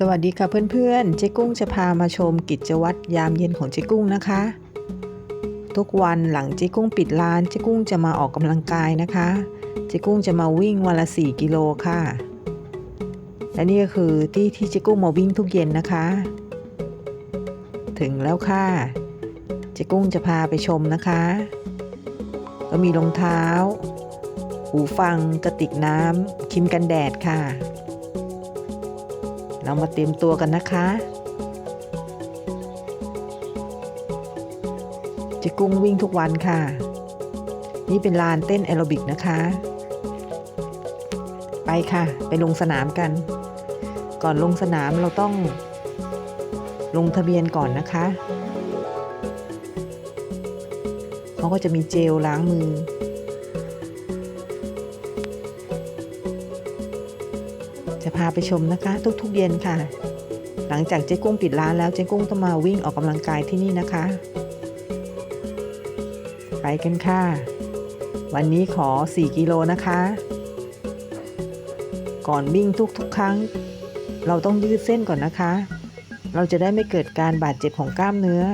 สวัสดีค่ะเพื่อนๆ เจ๊กุ้งจะพามาชมกิจวัตรยามเย็นของเจ๊กุ้งนะคะ ทุกวันหลังเจ๊กุ้งปิดร้านเจ๊กุ้งจะมาออกกำลังกายนะคะ เจ๊กุ้งจะมาวิ่งวันละ 4 กิโลค่ะ และนี่ก็คือที่ที่เจ๊กุ้งมาวิ่งทุกเย็นนะคะ ถึงแล้วค่ะ เจ๊กุ้งจะพาไปชมนะคะ ก็มีรองเท้า หูฟัง กระติกน้ำครีมกันแดดค่ะ เรามาเตรียมตัวกันนะคะ จะกุ้งวิ่งทุกวันค่ะ นี่เป็นลานเต้นแอโรบิกนะคะ ไปค่ะ ไปลงสนามกัน ก่อนลงสนามเราต้อง ลงทะเบียนก่อนนะคะเขาก็จะมีเจลล้างมือ จะพาไปชมนะคะ ทุกๆเย็นค่ะ หลังจากเจ๊กุ้งปิดร้านแล้วเจ๊กุ้งต้องมาวิ่งออกกำลังกายที่นี่นะคะ ไปกันค่ะ วันนี้ขอ 4 กิโลนะคะ ก่อนวิ่งทุกๆ ครั้ง เราต้องยืดเส้นก่อนนะคะ เราจะได้ไม่เกิดการบาดเจ็บของกล้ามเนื้อ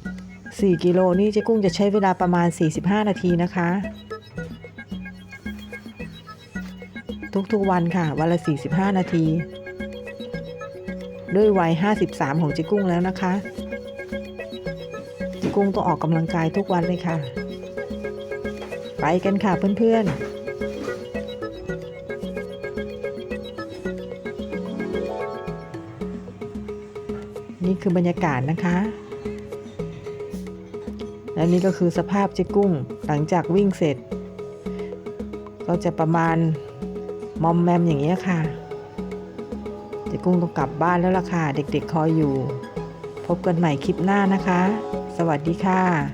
4 กิโลนี่เจ๊กุ้งจะใช้เวลาประมาณ 45 นาทีนะคะ ทุกๆวันค่ะ วันละ 45 นาที ด้วยวัย 53 ของจิกุ้งแล้วนะคะ จิกุ้งต้องออกกำลังกายทุกวันเลยค่ะ ไปกันค่ะเพื่อนๆนี่คือบรรยากาศนะคะ และนี่ก็คือสภาพเจ๊กุ้งหลังจากวิ่งเสร็จ ก็จะประมาณ มอมแมมอย่างเงี้ยค่ะเจ๊กุ้งต้องกลับบ้านแล้วล่ะค่ะ เด็กๆคอยอยู่ พบกันใหม่คลิปหน้านะคะ สวัสดีค่ะ